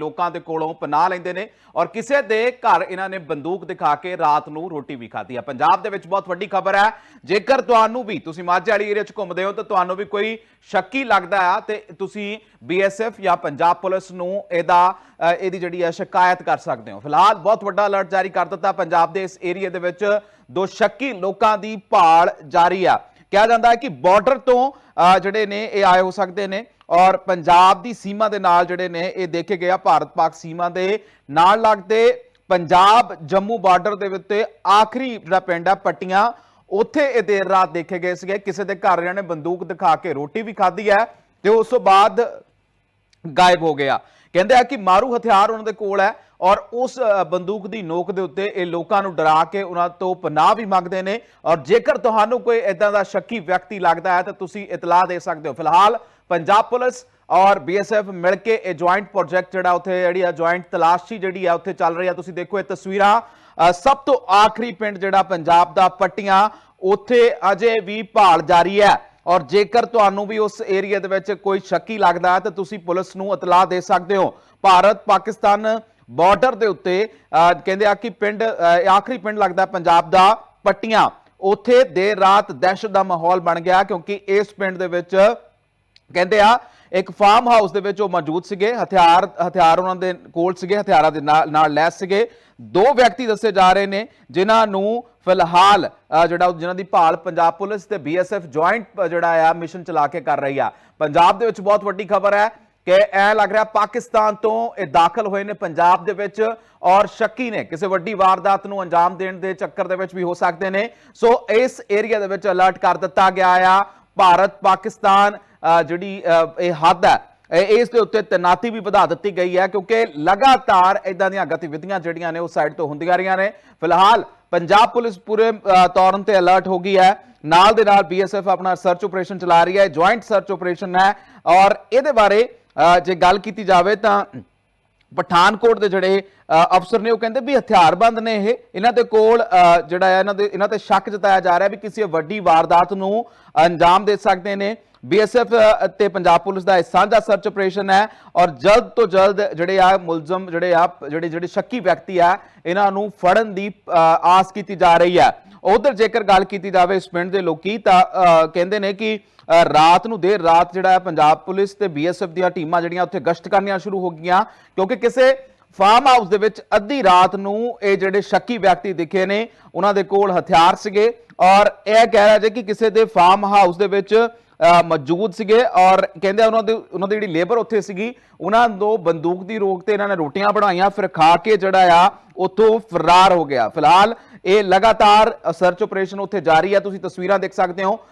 ਲੋਕਾਂ ਦੇ ਕੋਲੋਂ ਪਨਾਹ ਲੈਂਦੇ ਨੇ ਔਰ ਕਿਸੇ ਦੇ ਘਰ ਇਹਨਾਂ ਨੇ ਬੰਦੂਕ ਦਿਖਾ ਕੇ ਰਾਤ ਨੂੰ ਰੋਟੀ ਵੀ ਖਾਧੀ ਹੈ ਪੰਜਾਬ ਦੇ ਵਿੱਚ ਬਹੁਤ ਵੱਡੀ ਖਬਰ ਹੈ। ਜੇਕਰ ਤੁਹਾਨੂੰ ਵੀ ਤੁਸੀਂ ਮਾਝੇ ਵਾਲੀ ਏਰੀਆ 'ਚ ਘੁੰਮਦੇ ਹੋ ਤਾਂ ਤੁਹਾਨੂੰ ਵੀ ਕੋਈ ਸ਼ੱਕੀ ਲੱਗਦਾ ਆ ਤੇ ਤੁਸੀਂ ਬੀਐਸਐਫ ਜਾਂ ਪੰਜਾਬ ਪੁਲਿਸ ਨੂੰ ਇਹਦਾ ਇਹਦੀ ਜਿਹੜੀ ਹੈ ਸ਼ਿਕਾਇਤ ਕਰ ਸਕਦੇ ਹੋ। ਫਿਲਹਾਲ ਬਹੁਤ ਵੱਡਾ ਅਲਰਟ ਜਾਰੀ ਕਰ ਦਿੱਤਾ ਪੰਜਾਬ ਦੇ ਇਸ ਏਰੀਆ ਦੇ ਵਿੱਚ। ਦੋ ਸ਼ੱਕੀ ਲੋਕਾਂ ਦੀ ਭਾਲ ਜਾਰੀ ਆ। ਕਿਹਾ ਜਾਂਦਾ ਹੈ ਕਿ ਬਾਰਡਰ ਤੋਂ ਅ, ਜਿਹੜੇ ਨੇ ਇਹ ਆਏ ਹੋ ਸਕਦੇ ਨੇ। ਔਰ ਪੰਜਾਬ ਦੀ ਸੀਮਾ ਦੇ ਨਾਲ ਜਿਹੜੇ ਨੇ, ਇਹ ਦੇਖੇ ਗਿਆ ਭਾਰਤ ਪਾਕ ਸੀਮਾ ਦੇ ਨਾਲ ਲੱਗਦੇ ਪੰਜਾਬ ਜੰਮੂ ਬਾਰਡਰ ਦੇ ਉੱਤੇ ਆਖਰੀ ਜਿਹੜਾ ਪਿੰਡ ਆ, ਪੱਟੀਆਂ, ਉੱਥੇ ਇਹ ਦੇਰ ਰਾਤ ਦੇਖੇ ਗਏ ਸੀਗੇ। ਕਿਸੇ ਦੇ ਘਰ ਇਹਨਾਂ ਨੇ ਬੰਦੂਕ ਦਿਖਾ ਕੇ ਰੋਟੀ ਵੀ ਖਾਧੀ ਹੈ ਤੇ ਉਸ ਤੋਂ ਬਾਅਦ ਗਾਇਬ ਹੋ ਗਿਆ। ਕਹਿੰਦੇ ਆ ਕਿ ਮਾਰੂ ਹਥਿਆਰ ਉਹਨਾਂ ਦੇ ਕੋਲ ਹੈ ਔਰ ਉਸ ਬੰਦੂਕ ਦੀ ਨੋਕ ਦੇ ਉੱਤੇ ਇਹ ਲੋਕਾਂ ਨੂੰ ਡਰਾ ਕੇ ਉਹਨਾਂ ਤੋਂ ਪਨਾਹ ਵੀ ਮੰਗਦੇ ਨੇ ਔਰ ਜੇਕਰ ਤੁਹਾਨੂੰ ਕੋਈ ਇਦਾਂ ਦਾ ਸ਼ੱਕੀ ਵਿਅਕਤੀ ਲੱਗਦਾ ਹੈ ਤਾਂ ਤੁਸੀਂ ਇਤਲਾਹ ਦੇ ਸਕਦੇ ਹੋ। ਫਿਲਹਾਲ ਪੰਜਾਬ ਪੁਲਿਸ ਔਰ ਬੀਐਸਐਫ ਮਿਲ ਕੇ ਇਹ ਜੁਆਇੰਟ ਪ੍ਰੋਜੈਕਟ ਜਿਹੜਾ ਉੱਥੇ ਜਿਹੜੀ ਆ ਜੁਆਇੰਟ ਤਲਾਸ਼ੀ ਜਿਹੜੀ ਆ ਉੱਥੇ ਚੱਲ ਰਹੀ ਆ। ਤੁਸੀਂ ਦੇਖੋ ਇਹ ਤਸਵੀਰਾਂ ਸਭ ਤੋਂ ਆਖਰੀ ਪਿੰਡ ਜਿਹੜਾ ਪੰਜਾਬ ਦਾ ਪੱਟੀਆਂ, ਉੱਥੇ ਅਜੇ ਵੀ ਭਾਲ ਜਾਰੀ ਹੈ। ਔਰ ਜੇਕਰ ਤੁਹਾਨੂੰ ਵੀ ਉਸ ਏਰੀਆ ਦੇ ਵਿੱਚ ਕੋਈ ਸ਼ੱਕੀ ਲੱਗਦਾ ਹੈ, ਤਾਂ ਤੁਸੀਂ ਪੁਲਿਸ ਨੂੰ ਇਤਲਾਹ ਦੇ ਸਕਦੇ ਹੋ। ਭਾਰਤ ਪਾਕਿਸਤਾਨ ਬਾਰਡਰ ਦੇ ਉੱਤੇ ਕਹਿੰਦੇ ਆ ਕਿ ਪਿੰਡ ਆਖਰੀ ਪਿੰਡ ਲੱਗਦਾ ਪੰਜਾਬ ਦਾ, ਪੱਟੀਆਂ। ਉੱਥੇ ਦੇਰ ਰਾਤ ਦਹਿਸ਼ਤ ਦਾ ਮਾਹੌਲ ਬਣ ਗਿਆ ਕਿਉਂਕਿ ਇਸ ਪਿੰਡ ਦੇ ਵਿੱਚ, ਕਹਿੰਦੇ ਆ, ਇੱਕ ਫਾਰਮ ਹਾਊਸ ਦੇ ਵਿੱਚ ਉਹ ਮੌਜੂਦ ਸੀਗੇ। ਹਥਿਆਰ ਹਥਿਆਰ ਉਹਨਾਂ ਦੇ ਕੋਲ ਸੀਗੇ, ਹਥਿਆਰਾਂ ਦੇ ਨਾਲ ਨਾਲ ਲੈਸ ਸੀਗੇ। ਦੋ ਵਿਅਕਤੀ ਦੱਸੇ ਜਾ ਰਹੇ ਨੇ, ਜਿਨ੍ਹਾਂ ਨੂੰ ਫਿਲਹਾਲ ਜਿਹੜਾ ਉਹ- ਜਿਨ੍ਹਾਂ ਦੀ ਭਾਲ ਪੰਜਾਬ ਪੁਲਿਸ ਤੇ ਬੀਐਸਐਫ ਜੁਆਇੰਟ ਜਿਹੜਾ ਆ, ਮਿਸ਼ਨ ਚਲਾ ਕੇ ਕਰ ਰਹੀ ਆ। ਪੰਜਾਬ ਦੇ ਵਿੱਚ ਬਹੁਤ ਵੱਡੀ ਖਬਰ ਹੈ ਕਿ ਐ ਲੱਗ ਰਿਹਾ ਪਾਕਿਸਤਾਨ ਤੋਂ ਇਹ ਦਾਖਲ ਹੋਏ ਨੇ ਪੰਜਾਬ ਦੇ ਵਿੱਚ ਔਰ ਸ਼ੱਕੀ ਨੇ ਕਿਸੇ ਵੱਡੀ ਵਾਰਦਾਤ ਨੂੰ ਅੰਜਾਮ ਦੇਣ ਦੇ ਚੱਕਰ ਦੇ ਵਿੱਚ ਵੀ ਹੋ ਸਕਦੇ ਨੇ। ਸੋ ਇਸ ਏਰੀਆ ਦੇ ਵਿੱਚ ਅਲਰਟ ਕਰ ਦਿੱਤਾ ਗਿਆ ਆ। ਭਾਰਤ, ਪਾਕਿਸਤਾਨ ਜਿਹੜੀ ਇਹ ਹੱਦ ਹੈ ਇਸ ਦੇ ਉੱਤੇ ਤੈਨਾਤੀ ਵੀ ਵਧਾ ਦਿੱਤੀ ਗਈ ਹੈ ਕਿਉਂਕਿ ਲਗਾਤਾਰ ਇਦਾਂ ਦੀਆਂ ਗਤੀਵਿਧੀਆਂ ਜਿਹੜੀਆਂ ਨੇ ਉਹ ਸਾਈਡ ਤੋਂ ਹੁੰਦੀਆਂ ਰਹੀਆਂ ਨੇ। ਫਿਲਹਾਲ ਪੰਜਾਬ ਪੁਲਿਸ ਪੂਰੇ ਤੌਰ ਤੇ ਅਲਰਟ ਹੋ ਗਈ ਹੈ। ਨਾਲ ਦੇ ਨਾਲ ਬੀਐਸਐਫ ਆਪਣਾ ਸਰਚ ਆਪਰੇਸ਼ਨ ਚਲਾ ਰਹੀ ਹੈ ਜੁਆਇੰਟ ਸਰਚ ਆਪਰੇਸ਼ਨ ਹੈ। ਔਰ ਇਹਦੇ ਬਾਰੇ ਜੇ ਗੱਲ ਕੀਤੀ ਜਾਵੇ ਤਾਂ ਪਠਾਨਕੋਟ ਦੇ ਜਿਹੜੇ ਅਫਸਰ ਨੇ ਉਹ ਕਹਿੰਦੇ ਵੀ ਹਥਿਆਰਬੰਦ ਨੇ ਇਹ। ਇਹਨਾਂ ਦੇ ਕੋਲ ਜਿਹੜਾ ਹੈ, ਇਹਨਾਂ ਦੇ, ਇਹਨਾਂ ਤੇ ਸ਼ੱਕ ਜਤਾਇਆ ਜਾ ਰਿਹਾ ਵੀ ਕਿਸੇ ਵੱਡੀ ਵਾਰਦਾਤ ਨੂੰ ਅੰਜਾਮ ਦੇ ਸਕਦੇ ਨੇ। ਬੀਐਸਐਫ ਤੇ ਪੰਜਾਬ ਪੁਲਿਸ ਦਾ ਇਹ ਸਾਂਝਾ ਸਰਚ ਆਪਰੇਸ਼ਨ ਹੈ ਔਰ ਜਲਦ ਤੋਂ ਜਲਦ ਜਿਹੜੇ ਆ ਮੁਲਜ਼ਮ, ਜਿਹੜੇ ਆ, ਜਿਹੜੇ ਜਿਹੜੇ ਸ਼ੱਕੀ ਵਿਅਕਤੀ ਆ, ਇਹਨਾਂ ਨੂੰ ਫੜਨ ਦੀ ਆਸ ਕੀਤੀ ਜਾ ਰਹੀ ਹੈ। ਉਧਰ ਜੇਕਰ ਗੱਲ ਕੀਤੀ ਜਾਵੇ ਇਸ ਪਿੰਡ ਦੇ ਲੋਕੀ, ਤਾਂ ਕਹਿੰਦੇ ਨੇ ਕਿ ਰਾਤ ਨੂੰ ਦੇਰ ਰਾਤ ਜਿਹੜਾ ਹੈ ਪੰਜਾਬ ਪੁਲਿਸ ਤੇ ਬੀਐਸਐਫ ਦੀਆਂ ਟੀਮਾਂ ਜਿਹੜੀਆਂ ਉੱਥੇ ਗਸ਼ਤ ਕਰਨੀਆਂ ਸ਼ੁਰੂ ਹੋ ਗਈਆਂ, ਕਿਉਂਕਿ ਕਿਸੇ ਫਾਰਮ ਹਾਊਸ ਦੇ ਵਿੱਚ ਅੱਧੀ ਰਾਤ ਨੂੰ ਇਹ ਜਿਹੜੇ ਸ਼ੱਕੀ ਵਿਅਕਤੀ ਦਿਖੇ ਨੇ, ਉਹਨਾਂ ਦੇ ਕੋਲ ਹਥਿਆਰ ਸੀਗੇ ਔਰ ਇਹ ਕਹਿ ਰਿਹਾ ਜੇ ਕਿ ਕਿਸੇ ਦੇ ਫਾਰਮ ਹਾਊਸ ਦੇ ਵਿੱਚ ਮੌਜੂਦ ਸੀਗੇ ਔਰ ਕਹਿੰਦੇ ਉਹਨਾਂ ਦੇ, ਉਹਨਾਂ ਦੀ ਜਿਹੜੀ ਲੇਬਰ ਉੱਥੇ ਸੀਗੀ, ਉਹਨਾਂ ਨੂੰ ਬੰਦੂਕ ਦੀ ਰੋਕ ਤੇ ਇਹਨਾਂ ਨੇ ਰੋਟੀਆਂ ਬਣਾਈਆਂ, ਫਿਰ ਖਾ ਕੇ ਜਿਹੜਾ ਆ, ਉੱਥੋਂ ਫਰਾਰ ਹੋ ਗਿਆ। ਫਿਲਹਾਲ ਇਹ ਲਗਾਤਾਰ ਸਰਚ ਆਪਰੇਸ਼ਨ ਉੱਥੇ ਜਾਰੀ ਹੈ ਤੁਸੀਂ ਤਸਵੀਰਾਂ ਦੇਖ ਸਕਦੇ ਹੋ।